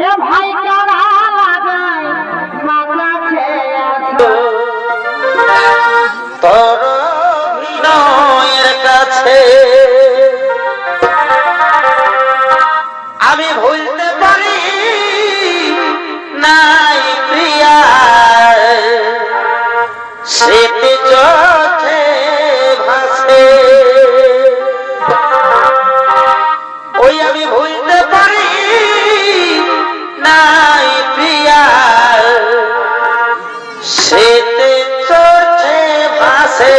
এ ভাই কারা লাগায় মামলা খেয়ে কাছে আমি ভুলতে পারি নাই প্রিয়া। স্মৃতি চোখে সেতে চড়ছে বাসে।